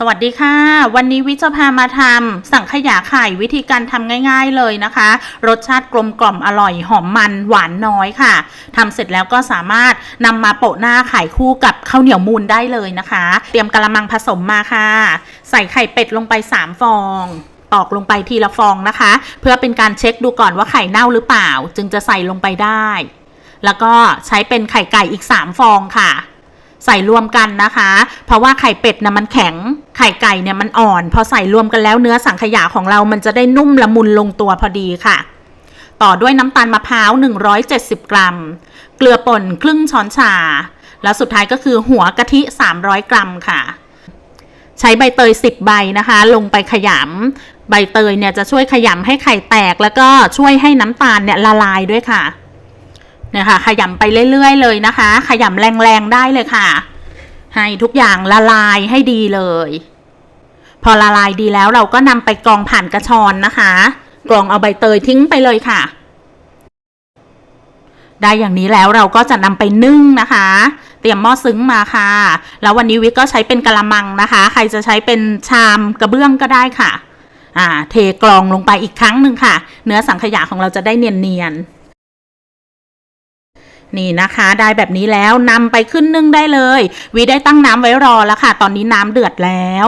สวัสดีค่ะ วันนี้วิจะพามาทำสังขยาไข่วิธีการทำง่าย ๆเลยนะคะ รสชาติกลมกล่อมอร่อยหอมมันหวานน้อยค่ะทำเสร็จแล้วก็สามารถนำมาโปะหน้าไข่คู่กับข้าวเหนียวมูนได้เลยนะคะ เตรียมกระมังผสมมาค่ะ ใส่ไข่เป็ดลงไป 3 ฟองตอกลงไปทีละฟองนะคะ เพื่อเป็นการเช็คดูก่อนว่าไข่เน่าหรือเปล่า จึงจะใส่ลงไปได้ แล้วก็ใช้เป็นไข่ไก่อีก 3 ฟองค่ะ ใส่รวมกันนะคะ เพราะว่าไข่เป็ดนะมันแข็ง ไข่ไก่เนี่ยมันอ่อน พอใส่รวมกันแล้วเนื้อสังขยาของเรามันจะได้นุ่มละมุนลงตัวพอดีค่ะ ต่อด้วยน้ำตาลมะพร้าว 170 กรัม เกลือป่นครึ่งช้อนชา แล้วสุดท้ายก็คือหัวกะทิ 300 กรัมค่ะ ใช้ใบเตย 10 ใบนะคะ ลงไปขยำใบเตยเนี่ยจะช่วยขยำให้ไข่แตก แล้วก็ช่วยให้น้ำตาลเนี่ยละลายด้วยค่ะเนี่ยค่ะขยำไปเรื่อยๆเลยนะคะ ขยำแรงๆได้เลยค่ะ ให้ทุกอย่างละลายให้ดีเลย พอละลายดีแล้วเราก็นำไปกรองผ่านกระชอนนะคะกรองเอาใบเตยทิ้งไปเลยค่ะ ได้อย่างนี้แล้วเราก็จะนำไปนึ่งนะคะ เตรียมหม้อซึ้งมาค่ะ แล้ววันนี้วิกก็ใช้เป็นกะละมังนะคะ ใครจะใช้เป็นชามกระเบื้องก็ได้ค่ะ อ่า เทกรองลงไปอีกครั้งหนึ่งค่ะ เนื้อสังขยาของเราจะได้เนียนๆ นี่นะคะได้แบบนี้แล้วนำไปขึ้นนึ่งได้เลยวีได้ตั้งน้ำไว้รอแล้วค่ะ ตอนนี้น้ำเดือดแล้ว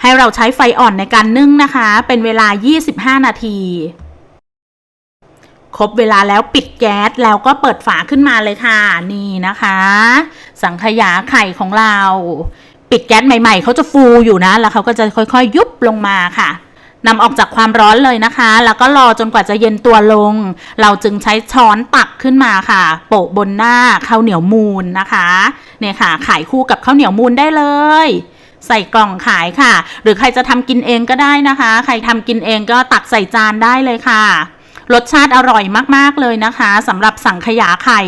ให้เราใช้ไฟอ่อนในการนึ่งนะคะ เป็นเวลา 25 นาทีครบเวลาแล้วปิดแก๊สแล้วก็เปิดฝาขึ้นมาเลยค่ะ นี่นะคะ สังขยาไข่ของเรา ปิดแก๊สใหม่ ๆเขาจะฟูอยู่นะ แล้วเขาก็จะค่อยๆ ยุบลงมาค่ะ นำออกจากความร้อนเลยนะคะ แล้วก็รอจนกว่าจะเย็นตัวลง เราจึงใช้ช้อนตักขึ้นมาค่ะ โปะบนหน้าข้าวเหนียวมูนนะคะเนี่ยค่ะ ขายคู่กับข้าวเหนียวมูนได้เลยใส่กล่องขายค่ะ หรือใครจะทำกินเองก็ได้นะคะ ใครทำกินเองก็ตักใส่จานได้เลยค่ะ รสชาติอร่อยมากๆเลยนะคะสำหรับสังขยาไข่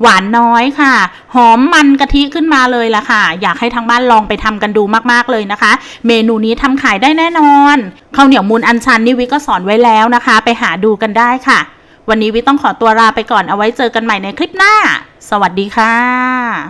หวานน้อยค่ะ หอมมันกะทิขึ้นมาเลยละค่ะ อยากให้ทางบ้านลองไปทำกันดูมากๆเลยนะคะ เมนูนี้ทำขายได้แน่นอนข้าวเหนียวมูนอันชันนี่วิก็สอนไว้แล้วนะคะ ไปหาดูกันได้ค่ะ วันนี้วิต้องขอตัวลาไปก่อนเอาไว้เจอกันใหม่ในคลิปหน้า สวัสดีค่ะ